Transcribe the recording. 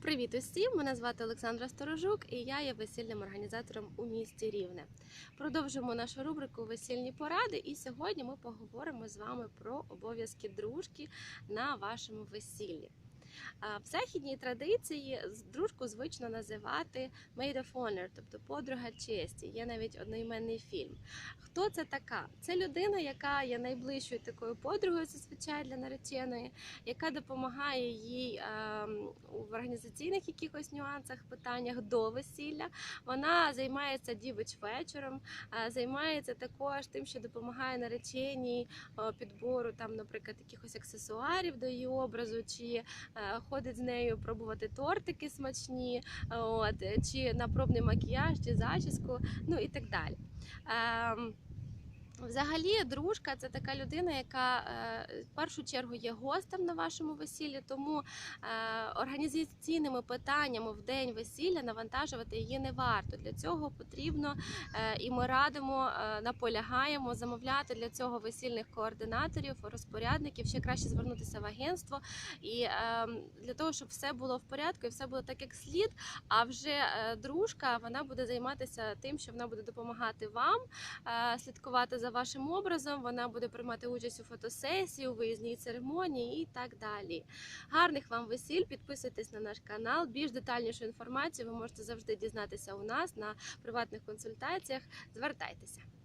Привіт усім! Мене звати Олександра Сторожук і я є весільним організатором у місті Рівне. Продовжуємо нашу рубрику Весільні поради. І сьогодні ми поговоримо з вами про обов'язки дружки на вашому весіллі. В західній традиції дружку звично називати maid of honor, тобто подруга честі. Є навіть одноіменний фільм. Хто це така? Це людина, яка є найближчою такою подругою зазвичай для нареченої, яка допомагає їй ем, в організаційних якихось нюансах, питаннях до весілля. Вона займається дівич вечором, е, займається також тим, що допомагає нареченій підбору там, наприклад, якихось аксесуарів до її образу, чи е, ходить з нею пробувати тортики смачні, от, чи на пробний макіяж, чи зачіску, ну і так далі. Взагалі, дружка це така людина, яка е, в першу чергу є гостем на вашому весіллі, тому е, організаційними питаннями в день весілля навантажувати її не варто. Для цього потрібно е, і ми радимо, наполягаємо замовляти для цього весільних координаторів, розпорядників. Ще краще звернутися в агентство і для того, щоб все було в порядку і все було так, як слід. А вже дружка вона буде займатися тим, що вона буде допомагати вам слідкувати за вашим образом. Вона буде приймати участь у фотосесії, у виїзній церемонії і так далі. Гарних вам весіль! Підписуйтесь на наш канал. Більш детальнішу інформацію ви можете завжди дізнатися у нас на приватних консультаціях. Звертайтеся.